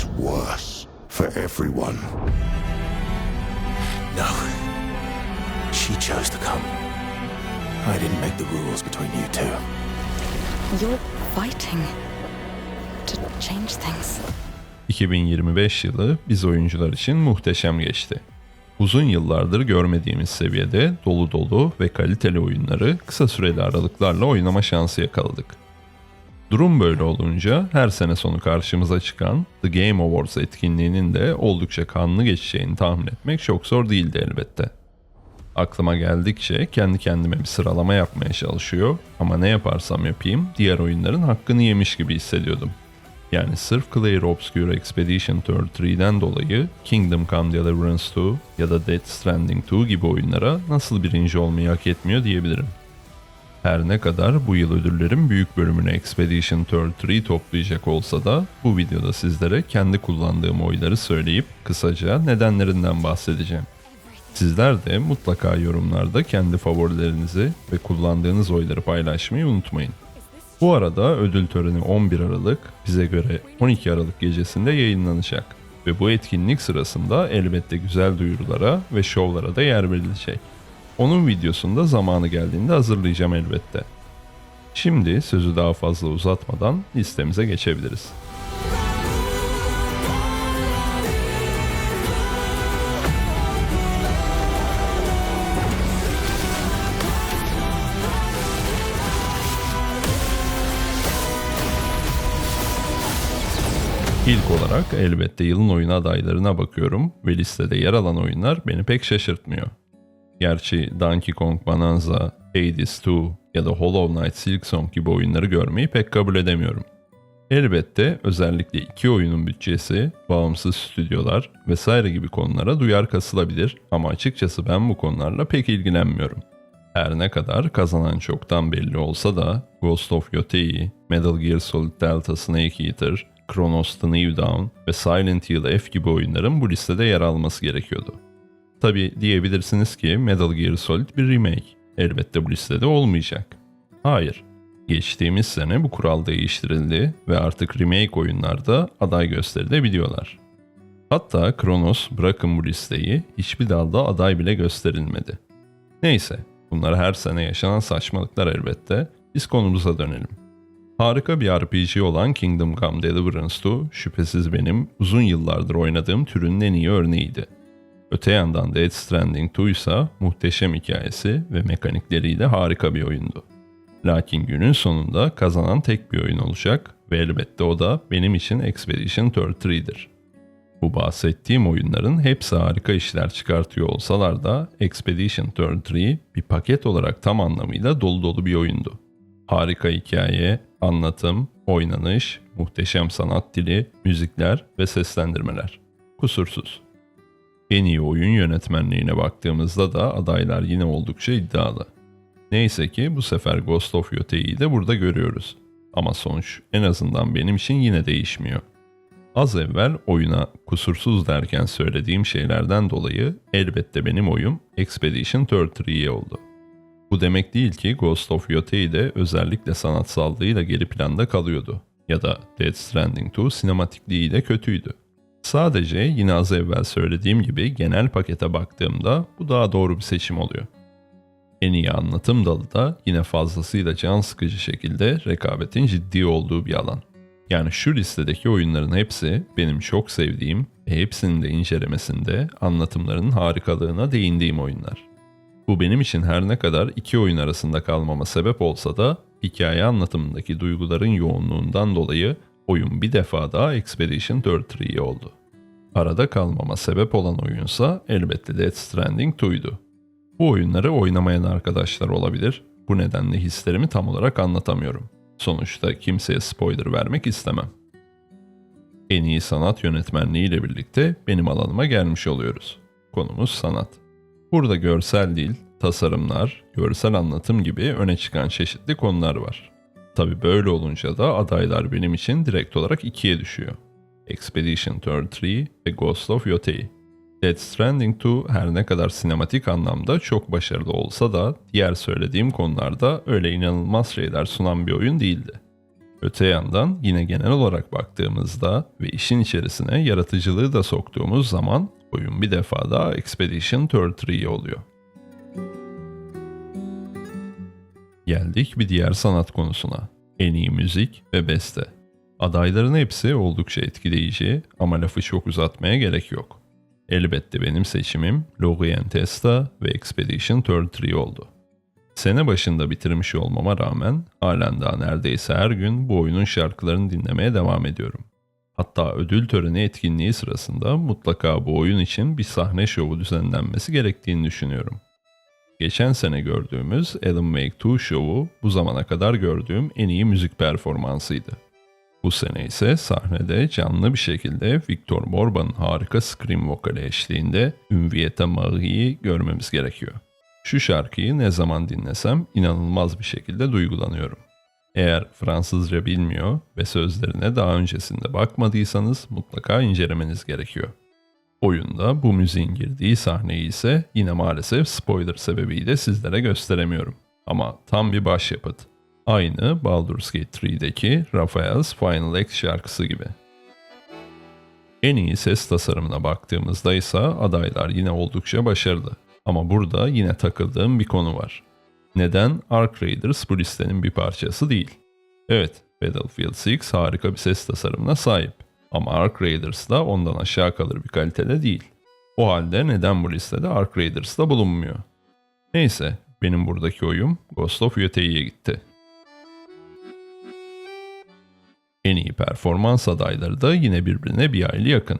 much worse for everyone. No. She chose to come. I didn't make the rules between you two. You're fighting to change things. 2025 yılı biz oyuncular için muhteşem geçti. Uzun yıllardır görmediğimiz seviyede dolu dolu ve kaliteli oyunları kısa süreli aralıklarla oynama şansı yakaladık. Durum böyle olunca her sene sonu karşımıza çıkan The Game Awards etkinliğinin de oldukça kanlı geçeceğini tahmin etmek çok zor değildi elbette. Aklıma geldikçe kendi kendime bir sıralama yapmaya çalışıyor ama ne yaparsam yapayım diğer oyunların hakkını yemiş gibi hissediyordum. Yani sırf Clair Obscure Expedition 33'den dolayı Kingdom Come Deliverance 2 ya da Death Stranding 2 gibi oyunlara nasıl birinci olmayı hak etmiyor diyebilirim. Her ne kadar bu yıl ödüllerin büyük bölümünü Expedition 33 toplayacak olsa da bu videoda sizlere kendi kullandığım oyları söyleyip kısaca nedenlerinden bahsedeceğim. Sizler de mutlaka yorumlarda kendi favorilerinizi ve kullandığınız oyları paylaşmayı unutmayın. Bu arada ödül töreni 11 Aralık, bize göre 12 Aralık gecesinde yayınlanacak. Ve bu etkinlik sırasında elbette güzel duyurulara ve şovlara da yer verilecek. Onun videosunu da zamanı geldiğinde hazırlayacağım elbette. Şimdi sözü daha fazla uzatmadan listemize geçebiliriz. İlk olarak elbette yılın oyunu adaylarına bakıyorum ve listede yer alan oyunlar beni pek şaşırtmıyor. Gerçi Donkey Kong Bonanza, Hades 2 ya da Hollow Knight Silksong gibi oyunları görmeyi pek kabul edemiyorum. Elbette özellikle iki oyunun bütçesi, bağımsız stüdyolar vesaire gibi konulara duyar kasılabilir ama açıkçası ben bu konularla pek ilgilenmiyorum. Her ne kadar kazanan çoktan belli olsa da Ghost of Yotei, Metal Gear Solid Delta Snake Eater, Chronos The New Dawn ve Silent Hill F gibi oyunların bu listede yer alması gerekiyordu. Tabi diyebilirsiniz ki Metal Gear Solid bir remake. Elbette bu listede olmayacak. Hayır. Geçtiğimiz sene bu kural değiştirildi ve artık remake oyunlarda aday gösterilebiliyorlar. Hatta Kronos bırakın bu listeyi hiçbir dalda aday bile gösterilmedi. Neyse bunlar her sene yaşanan saçmalıklar elbette. Biz konumuza dönelim. Harika bir RPG olan Kingdom Come Deliverance 2 şüphesiz benim uzun yıllardır oynadığım türün en iyi örneğiydi. Öte yandan Death Stranding 2 ise muhteşem hikayesi ve mekanikleriyle harika bir oyundu. Lakin günün sonunda kazanan tek bir oyun olacak ve elbette o da benim için Expedition 33'dir. Bu bahsettiğim oyunların hepsi harika işler çıkartıyor olsalar da Expedition 33 bir paket olarak tam anlamıyla dolu dolu bir oyundu. Harika hikaye, anlatım, oynanış, muhteşem sanat dili, müzikler ve seslendirmeler. Kusursuz. En iyi oyun yönetmenliğine baktığımızda da adaylar yine oldukça iddialı. Neyse ki bu sefer Ghost of Yotei'yi de burada görüyoruz. Ama sonuç en azından benim için yine değişmiyor. Az evvel oyuna kusursuz derken söylediğim şeylerden dolayı elbette benim oyum Expedition 33'ye oldu. Bu demek değil ki Ghost of Yotei de özellikle sanatsallığıyla geri planda kalıyordu. Ya da Death Stranding 2 sinematikliğiyle kötüydü. Sadece yine az evvel söylediğim gibi genel pakete baktığımda bu daha doğru bir seçim oluyor. En iyi anlatım dalı da yine fazlasıyla can sıkıcı şekilde rekabetin ciddi olduğu bir alan. Yani şu listedeki oyunların hepsi benim çok sevdiğim ve hepsinin de incelemesinde anlatımlarının harikalığına değindiğim oyunlar. Bu benim için her ne kadar iki oyun arasında kalmama sebep olsa da hikaye anlatımındaki duyguların yoğunluğundan dolayı oyun bir defa daha Expedition 33 oldu. Arada kalmama sebep olan oyunsa elbette Death Stranding 2'ydu. Bu oyunları oynamayan arkadaşlar olabilir. Bu nedenle hislerimi tam olarak anlatamıyorum. Sonuçta kimseye spoiler vermek istemem. En iyi sanat yönetmenliği ile birlikte benim alanıma gelmiş oluyoruz. Konumuz sanat. Burada görsel dil, tasarımlar, görsel anlatım gibi öne çıkan çeşitli konular var. Tabi böyle olunca da adaylar benim için direkt olarak ikiye düşüyor. Expedition 33 ve Ghost of Yotei. Death Stranding 2 her ne kadar sinematik anlamda çok başarılı olsa da diğer söylediğim konularda öyle inanılmaz şeyler sunan bir oyun değildi. Öte yandan yine genel olarak baktığımızda ve işin içerisine yaratıcılığı da soktuğumuz zaman oyun bir defa daha Expedition 33 oluyor. Geldik bir diğer sanat konusuna. En iyi müzik ve beste. Adayların hepsi oldukça etkileyici ama lafı çok uzatmaya gerek yok. Elbette benim seçimim Lorient Testa ve Expedition 33 oldu. Sene başında bitirmiş olmama rağmen halen daha neredeyse her gün bu oyunun şarkılarını dinlemeye devam ediyorum. Hatta ödül töreni etkinliği sırasında mutlaka bu oyun için bir sahne şovu düzenlenmesi gerektiğini düşünüyorum. Geçen sene gördüğümüz Alan Wake 2 şovu bu zamana kadar gördüğüm en iyi müzik performansıydı. Bu sene ise sahnede canlı bir şekilde Victor Borban'ın harika scream vokali eşliğinde Ünviyete Marie'yi görmemiz gerekiyor. Şu şarkıyı ne zaman dinlesem inanılmaz bir şekilde duygulanıyorum. Eğer Fransızca bilmiyor ve sözlerine daha öncesinde bakmadıysanız mutlaka incelemeniz gerekiyor. Oyunda bu müziğin girdiği sahneyi ise yine maalesef spoiler sebebiyle sizlere gösteremiyorum. Ama tam bir başyapıt. Aynı Baldur's Gate 3'deki Raphael's Final Act şarkısı gibi. En iyi ses tasarımına baktığımızda ise adaylar yine oldukça başarılı. Ama burada yine takıldığım bir konu var. Neden Ark Raiders bu listenin bir parçası değil? Evet, Battlefield 6 harika bir ses tasarımına sahip. Ama Ark Raiders da ondan aşağı kalır bir kalitede değil. O halde neden bu listede Ark Raiders da bulunmuyor? Neyse, benim buradaki oyum Ghost of Yotei'ye gitti. En iyi performans adayları da yine birbirine bir aylı yakın.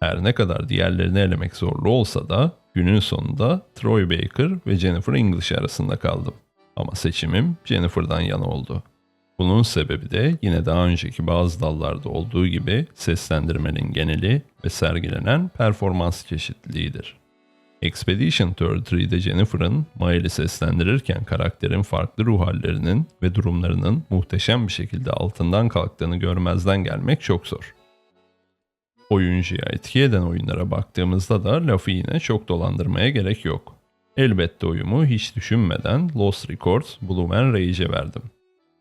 Her ne kadar diğerlerini elemek zorlu olsa da günün sonunda Troy Baker ve Jennifer English arasında kaldım. Ama seçimim Jennifer'dan yana oldu. Bunun sebebi de yine daha önceki bazı dallarda olduğu gibi seslendirmenin geneli ve sergilenen performans çeşitliliğidir. Expedition 33'de Jennifer'ın Miley seslendirirken karakterin farklı ruh hallerinin ve durumlarının muhteşem bir şekilde altından kalktığını görmezden gelmek çok zor. Oyuncuya etki eden oyunlara baktığımızda da lafı yine çok dolandırmaya gerek yok. Elbette oyumu hiç düşünmeden Lost Records Blue Man Rage'e verdim.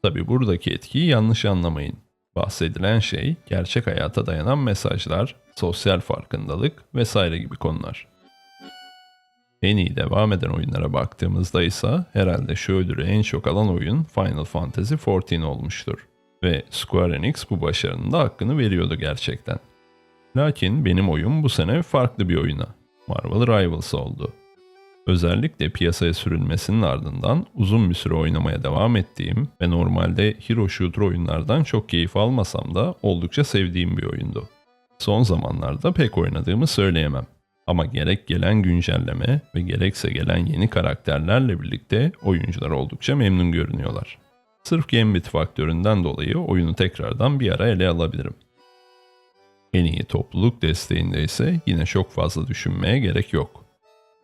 Tabi buradaki etkiyi yanlış anlamayın. Bahsedilen şey gerçek hayata dayanan mesajlar, sosyal farkındalık vesaire gibi konular. En iyi devam eden oyunlara baktığımızda ise herhalde şu ödülü en çok alan oyun Final Fantasy XIV olmuştur. Ve Square Enix bu başarının da hakkını veriyordu gerçekten. Lakin benim oyum bu sene farklı bir oyuna. Marvel Rivals oldu. Özellikle piyasaya sürülmesinin ardından uzun bir süre oynamaya devam ettiğim ve normalde hero shooter oyunlardan çok keyif almasam da oldukça sevdiğim bir oyundu. Son zamanlarda pek oynadığımı söyleyemem. Ama gerek gelen güncelleme ve gerekse gelen yeni karakterlerle birlikte oyuncular oldukça memnun görünüyorlar. Sırf Gambit faktöründen dolayı oyunu tekrardan bir ara ele alabilirim. En iyi topluluk desteğinde ise yine çok fazla düşünmeye gerek yok.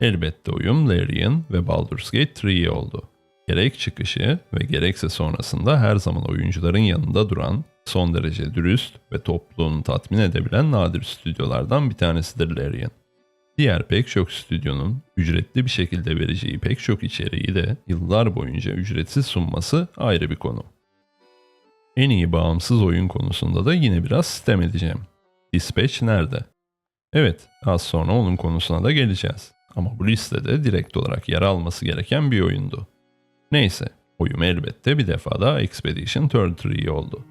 Elbette oyun Larian ve Baldur's Gate 3 oldu. Gerek çıkışı ve gerekse sonrasında her zaman oyuncuların yanında duran, son derece dürüst ve topluluğunu tatmin edebilen nadir stüdyolardan bir tanesidir Larian. Diğer pek çok stüdyonun ücretli bir şekilde vereceği pek çok içeriği de yıllar boyunca ücretsiz sunması ayrı bir konu. En iyi bağımsız oyun konusunda da yine biraz sitem edeceğim. Dispatch nerede? Evet, az sonra onun konusuna da geleceğiz. Ama bu listede direkt olarak yer alması gereken bir oyundu. Neyse, oyum elbette bir defa daha Expedition 33 oldu.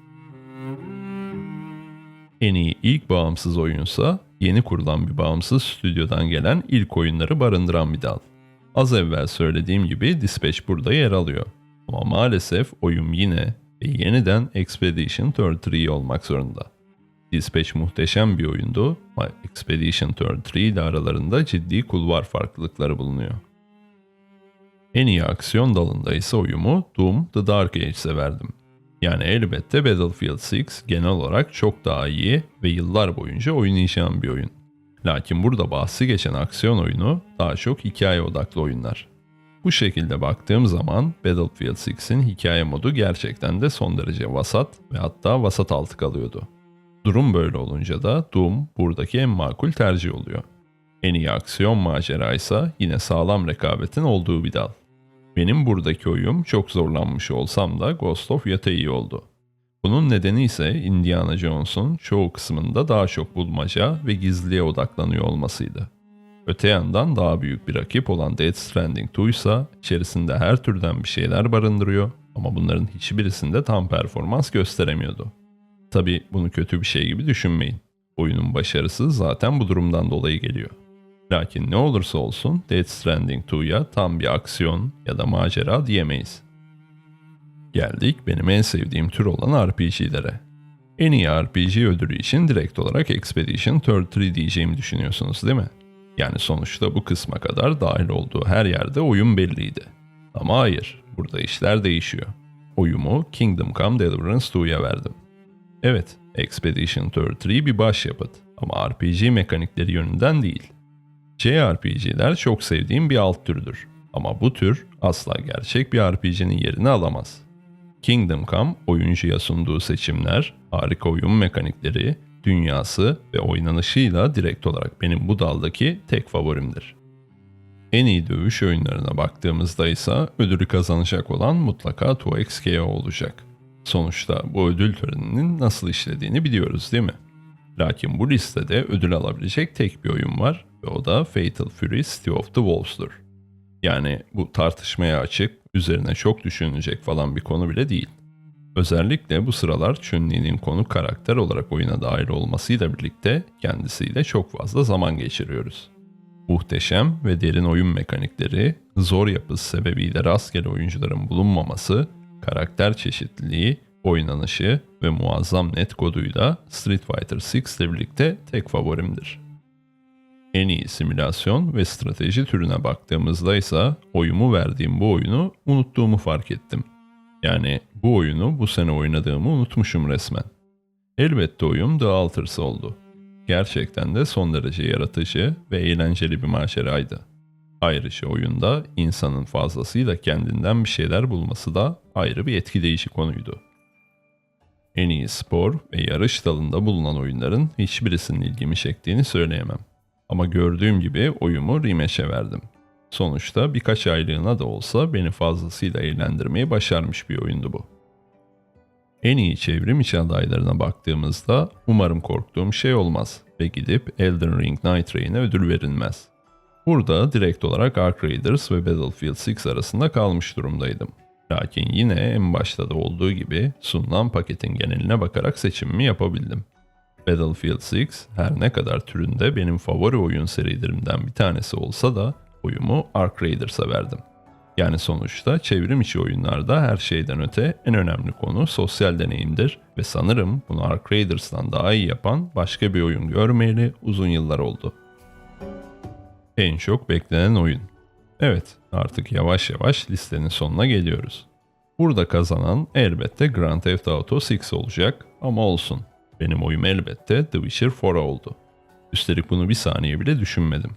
En iyi ilk bağımsız oyunsa yeni kurulan bir bağımsız stüdyodan gelen ilk oyunları barındıran bir dal. Az evvel söylediğim gibi Dispatch burada yer alıyor. Ama maalesef oyun yine ve yeniden Expedition 33 olmak zorunda. Dispatch muhteşem bir oyundu ama Expedition 33 ile aralarında ciddi kulvar farklılıkları bulunuyor. En iyi aksiyon dalında ise oyumu Doom The Dark Age'e verdim. Yani elbette Battlefield 6 genel olarak çok daha iyi ve yıllar boyunca oynayacağım bir oyun. Lakin burada bahsi geçen aksiyon oyunu daha çok hikaye odaklı oyunlar. Bu şekilde baktığım zaman Battlefield 6'in hikaye modu gerçekten de son derece vasat ve hatta vasat altı kalıyordu. Durum böyle olunca da Doom buradaki en makul tercih oluyor. En iyi aksiyon macera ise yine sağlam rekabetin olduğu bir dal. Benim buradaki oyum çok zorlanmış olsam da Ghost of Yotei oldu. Bunun nedeni ise Indiana Jones'un çoğu kısmında daha çok bulmaca ve gizliliğe odaklanıyor olmasıydı. Öte yandan daha büyük bir rakip olan Death Stranding 2 ise içerisinde her türden bir şeyler barındırıyor ama bunların hiçbirisinde tam performans gösteremiyordu. Tabi bunu kötü bir şey gibi düşünmeyin. Oyunun başarısı zaten bu durumdan dolayı geliyor. Lakin ne olursa olsun Death Stranding 2'ya tam bir aksiyon ya da macera diyemeyiz. Geldik benim en sevdiğim tür olan RPG'lere. En iyi RPG ödülü için direkt olarak Expedition 33 diyeceğimi düşünüyorsunuz değil mi? Yani sonuçta bu kısma kadar dahil olduğu her yerde oyun belliydi. Ama hayır, burada işler değişiyor. Oyumu Kingdom Come Deliverance 2'ya verdim. Evet, Expedition 33 bir başyapıt ama RPG mekanikleri yönünden değil. JRPG'ler çok sevdiğim bir alt türdür. Ama bu tür asla gerçek bir RPG'nin yerini alamaz. Kingdom Come oyuncuya sunduğu seçimler, harika oyun mekanikleri, dünyası ve oynanışıyla direkt olarak benim bu daldaki tek favorimdir. En iyi dövüş oyunlarına baktığımızda ise ödülü kazanacak olan mutlaka 2XKO olacak. Sonuçta bu ödül töreninin nasıl işlediğini biliyoruz değil mi? Lakin bu listede ödül alabilecek tek bir oyun var ve o da Fatal Fury City of the Wolves'dur. Yani bu tartışmaya açık, üzerine çok düşünülecek falan bir konu bile değil. Özellikle bu sıralar Chun-Li'nin konu karakter olarak oyuna dahil olmasıyla birlikte kendisiyle çok fazla zaman geçiriyoruz. Muhteşem ve derin oyun mekanikleri, zor yapısı sebebiyle rastgele oyuncuların bulunmaması, karakter çeşitliliği, oynanışı ve muazzam net koduyla Street Fighter 6 ile birlikte tek favorimdir. En iyi simülasyon ve strateji türüne baktığımızda ise oyumu verdiğim bu oyunu unuttuğumu fark ettim. Yani bu oyunu bu sene oynadığımı unutmuşum resmen. Elbette oyun The Alters oldu. Gerçekten de son derece yaratıcı ve eğlenceli bir maceraydı. Ayrıca oyunda insanın fazlasıyla kendinden bir şeyler bulması da ayrı bir etkileyici konuydu. En iyi spor ve yarış dalında bulunan oyunların hiçbirisinin ilgimi çektiğini söyleyemem. Ama gördüğüm gibi oyumu Rimesh'e verdim. Sonuçta birkaç aylığına da olsa beni fazlasıyla eğlendirmeyi başarmış bir oyundu bu. En iyi çevrim içi adaylarına baktığımızda umarım korktuğum şey olmaz ve gidip Elden Ring Night Rain'e ödül verilmez. Burada direkt olarak Ark Raiders ve Battlefield 6 arasında kalmış durumdaydım. Lakin yine en başta da olduğu gibi sunulan paketin geneline bakarak seçimimi yapabildim. Battlefield 6 her ne kadar türünde benim favori oyun serilerimden bir tanesi olsa da oyumu Ark Raiders'a verdim. Yani sonuçta çevrim içi oyunlarda her şeyden öte en önemli konu sosyal deneyimdir ve sanırım bunu Ark Raiders'tan daha iyi yapan başka bir oyun görmeyeli uzun yıllar oldu. En çok beklenen oyun. Evet, artık yavaş yavaş listenin sonuna geliyoruz. Burada kazanan elbette Grand Theft Auto 6 olacak ama olsun. Benim oyum elbette The Witcher 4 oldu. Üstelik bunu bir saniye bile düşünmedim.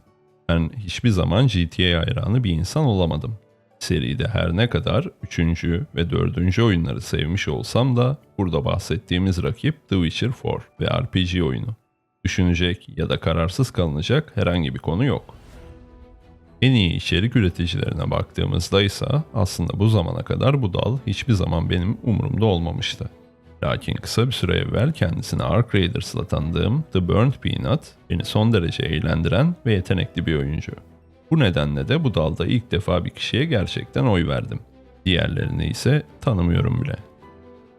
Ben hiçbir zaman GTA hayranı bir insan olamadım. Seride her ne kadar 3. ve 4. oyunları sevmiş olsam da burada bahsettiğimiz rakip The Witcher 4 ve RPG oyunu. Düşünecek ya da kararsız kalınacak herhangi bir konu yok. En iyi içerik üreticilerine baktığımızda ise aslında bu zamana kadar bu dal hiçbir zaman benim umurumda olmamıştı. Lakin kısa bir süre evvel kendisine Ark Raiders'la tanıdığım The Burnt Peanut beni son derece eğlendiren ve yetenekli bir oyuncu. Bu nedenle de bu dalda ilk defa bir kişiye gerçekten oy verdim. Diğerlerini ise tanımıyorum bile.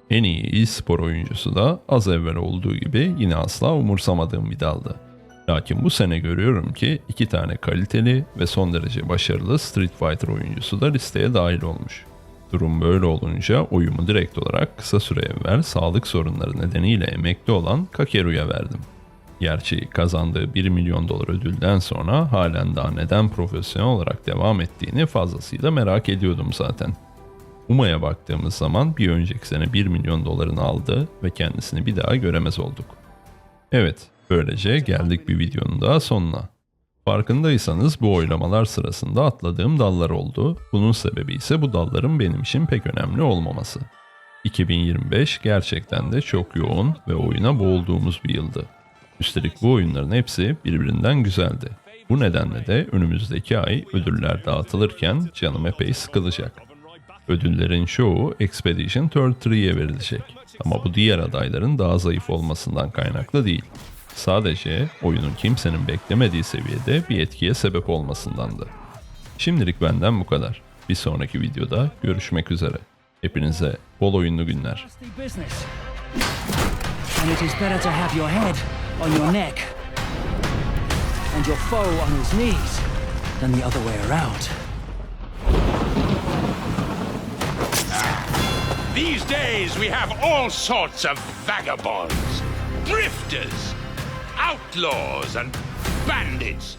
En iyi e-spor oyuncusu da az evvel olduğu gibi yine asla umursamadığım bir daldı. Lakin bu sene görüyorum ki iki tane kaliteli ve son derece başarılı Street Fighter oyuncusu da listeye dahil olmuş. Durum böyle olunca oyumu direkt olarak kısa süre evvel sağlık sorunları nedeniyle emekli olan Kakeru'ya verdim. Gerçi kazandığı 1 milyon dolar ödülden sonra halen daha neden profesyonel olarak devam ettiğini fazlasıyla merak ediyordum zaten. Uma'ya baktığımız zaman bir önceki sene 1 milyon dolarını aldı ve kendisini bir daha göremez olduk. Evet, böylece geldik bir videonun daha sonuna. Farkındaysanız bu oylamalar sırasında atladığım dallar oldu. Bunun sebebi ise bu dalların benim için pek önemli olmaması. 2025 gerçekten de çok yoğun ve oyuna boğulduğumuz bir yıldı. Üstelik bu oyunların hepsi birbirinden güzeldi. Bu nedenle de önümüzdeki ay ödüller dağıtılırken canım epey sıkılacak. Ödüllerin çoğu Expedition 33'ye verilecek. Ama bu diğer adayların daha zayıf olmasından kaynaklı değil. Sadece oyunun kimsenin beklemediği seviyede bir etkiye sebep olmasındandı. Şimdilik benden bu kadar. Bir sonraki videoda görüşmek üzere. Hepinize bol oyunlu günler. nasty business. And it is better to have your head on your neck and your foe on his knees than the other way around. These days we have all sorts of vagabonds, drifters, outlaws, and bandits